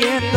Yeah.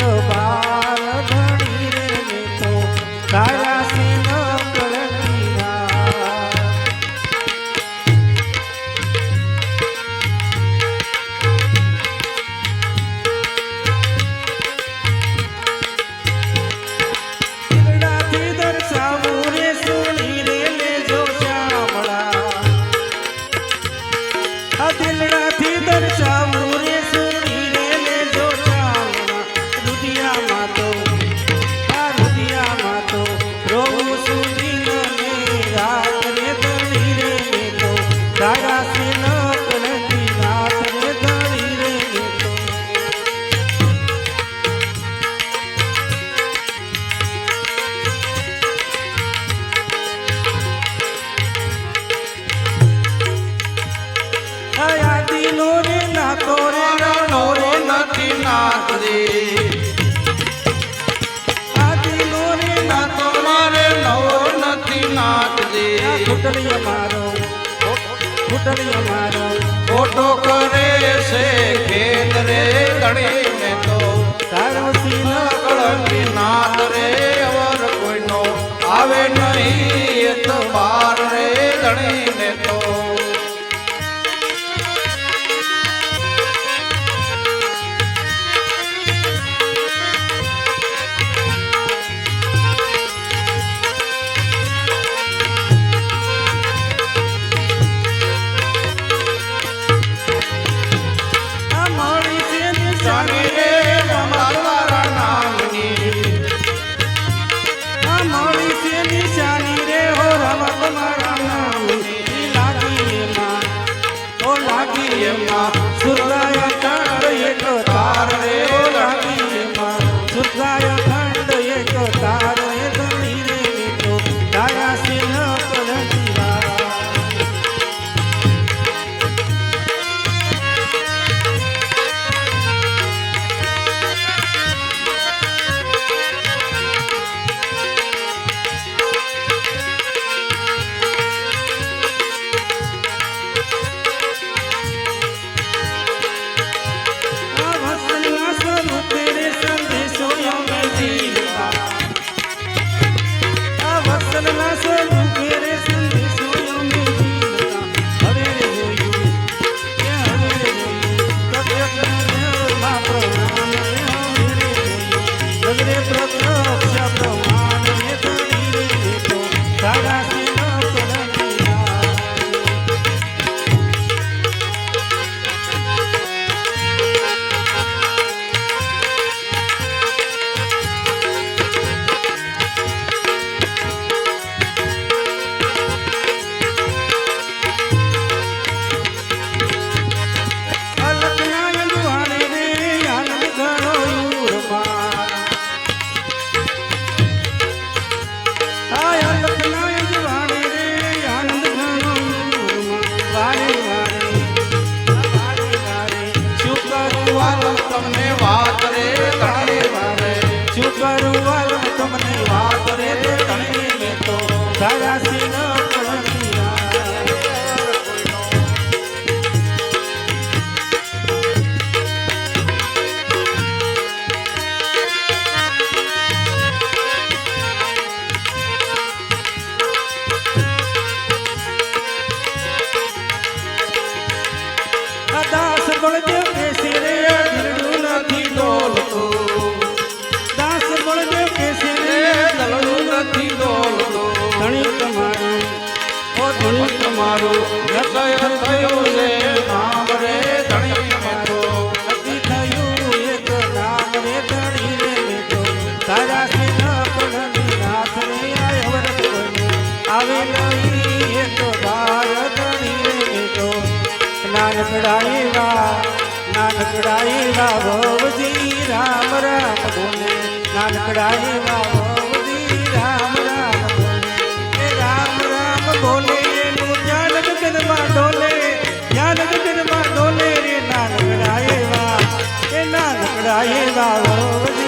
નો રે ના તો રે નથી નાથ રે આદિનો નથી નાથ રે ઘૂંટણી અમારો ઘૂંટણી અમારો. ખોટો કરે છે ખેત રે ગણી Hare નથી દોડતો. ધણી તમારું, ઓ રે નામ રે ધણી તમારો નથી એક નામ રે ધણી રે મેતો તારા સીધા પડની એક બાર ધણી રે મેતો નાનકડાઈ વા નાનકડાઈ રામ રામ બોલે. નાનકડાઈ વા રાય વાળો